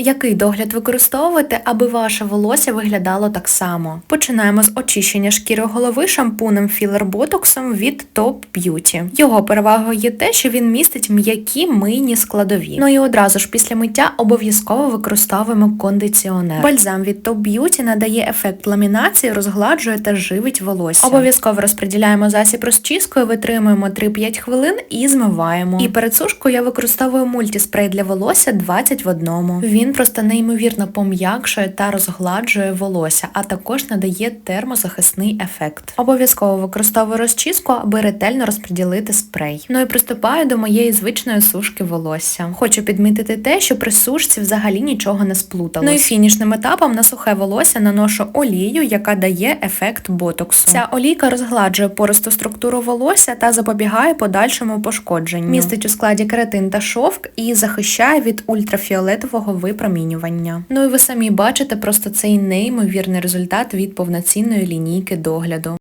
Який догляд використовувати, аби ваше волосся виглядало так само? Починаємо з очищення шкіри голови шампунем філер ботоксом від Top Beauty. Його перевагою є те, що він містить м'які мийні складові. Ну і одразу ж після миття обов'язково використовуємо кондиціонер. Бальзам від Top Beauty надає ефект ламінації, розгладжує та живить волосся. Обов'язково розподіляємо засіб розчіскою, витримуємо 3-5 хвилин і змиваємо. І перед сушкою я використовую мультіспрей для волосся 20 в одному. Він просто неймовірно пом'якшує та розгладжує волосся, а також надає термозахисний ефект. Обов'язково використовую розчіску, аби ретельно розподілити спрей. Ну і приступаю до моєї звичної сушки волосся. Хочу підмітити те, що при сушці взагалі нічого не сплуталось. Ну і фінішним етапом на сухе волосся наношу олію, яка дає ефект ботоксу. Ця олійка розгладжує пористу структуру волосся та запобігає подальшому пошкодженню. Містить у складі кератин та шовк і захищає від ультрафіолетового випромінювання. Ну і ви самі бачите просто цей неймовірний результат від повноцінної лінійки догляду.